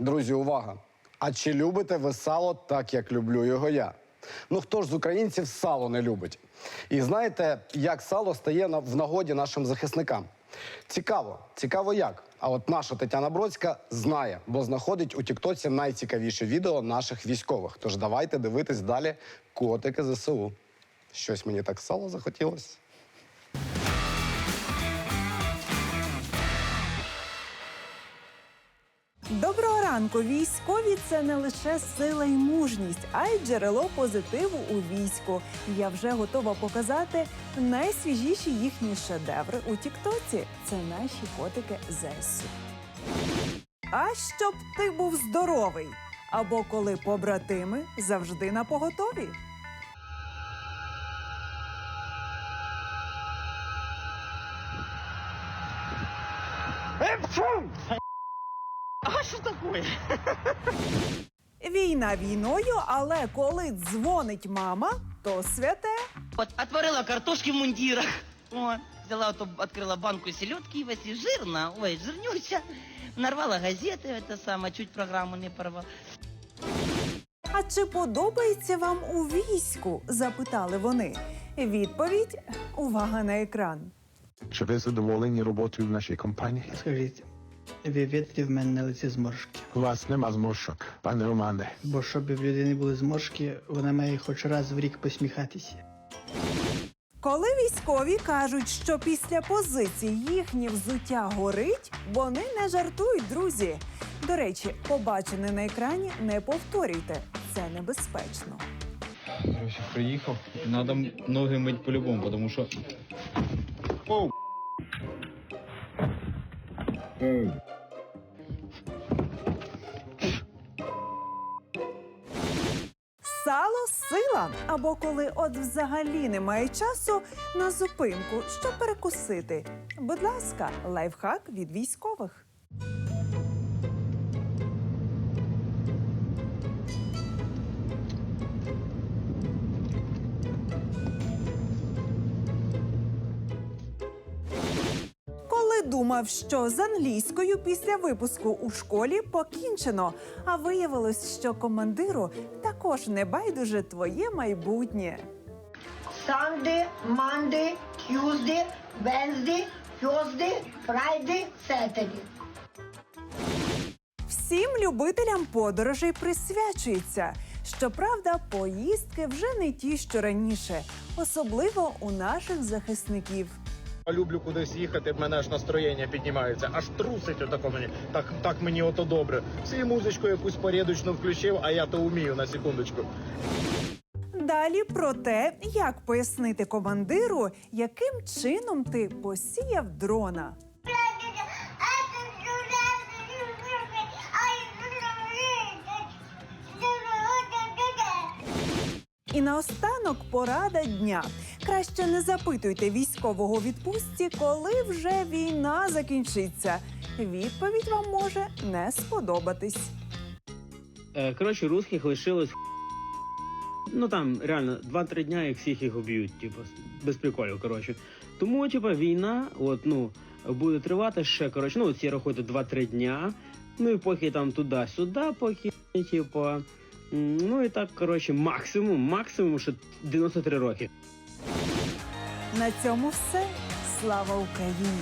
Друзі, увага! А чи любите ви сало так, як люблю його я? Ну хто ж з українців сало не любить? І знаєте, як сало стає в нагоді нашим захисникам? Цікаво, цікаво як. А от наша Тетяна Бродська знає, бо знаходить у Тіктоці найцікавіші відео наших військових. Тож давайте дивитись далі котики ЗСУ. Щось мені так сало захотілося. Доброго ранку! Військові це не лише сила і мужність, а й джерело позитиву у війську. Я вже готова показати найсвіжіші їхні шедеври у Тіктоці. Це наші котики ЗСУ. А щоб ти був здоровий. Або коли побратими завжди на поготові А что такое? Війна війною, але коли дзвонить мама, то святе. Вот отварила картошки в мундирах. О, взяла, то открыла банку селедки, Васи, жирно, ой, жирнюща. Нарвала газеты, это самое, чуть программу не порвала. А чи подобається вам у війську? запитали вони. Відповідь увага на екран. Чи ви задоволені роботою в нашій компанії? Скажіть, ви в мене на лиці зморшки? У вас нема зморшок, пане Романе. Бо щоб в людини були зморшки, вона має хоч раз в рік посміхатися. Коли військові кажуть, що після позицій їхнє взуття горить, вони не жартують, друзі. До речі, побачене на екрані не повторюйте. Це небезпечно. Короче, приїхав. Надо ноги мить по-любому, тому що. Оу. Сало сила, або коли от взагалі немає часу на зупинку, щоб перекусити. Будь ласка, лайфхак від військових. Думав, що з англійською після випуску у школі покінчено, а виявилось, що командиру також не байдуже твоє майбутнє. Sunday, Monday, Tuesday, Wednesday, Thursday, Friday, Saturday. Всім любителям подорожей присвячується. Щоправда, поїздки вже не ті, що раніше, особливо у наших захисників. Люблю кудись їхати, в мене аж настроєння піднімається, аж трусить отако мені. Так, так мені ото добре. Всі музичку якусь порядочно включив, а я то вмію на секундочку. Далі про те, як пояснити командиру, яким чином ти посіяв дрона. І наостанок порада дня. Краще не запитуйте військового відпустці, коли вже війна закінчиться. Відповідь вам може не сподобатись. Е, Коротше, русських лишилось. Ну там реально 2-3 дня, як всіх їх уб'ють, типу, без приколів, коротше. Тому, типу, війна, от, ну, буде тривати ще, коротше, ну, ці рахуйте 2-3 дня. Ну і поки там туди-сюди, поки, типу. Ну і так, коротше, максимум, максимум що 93 роки. На цьому все. Слава Україні!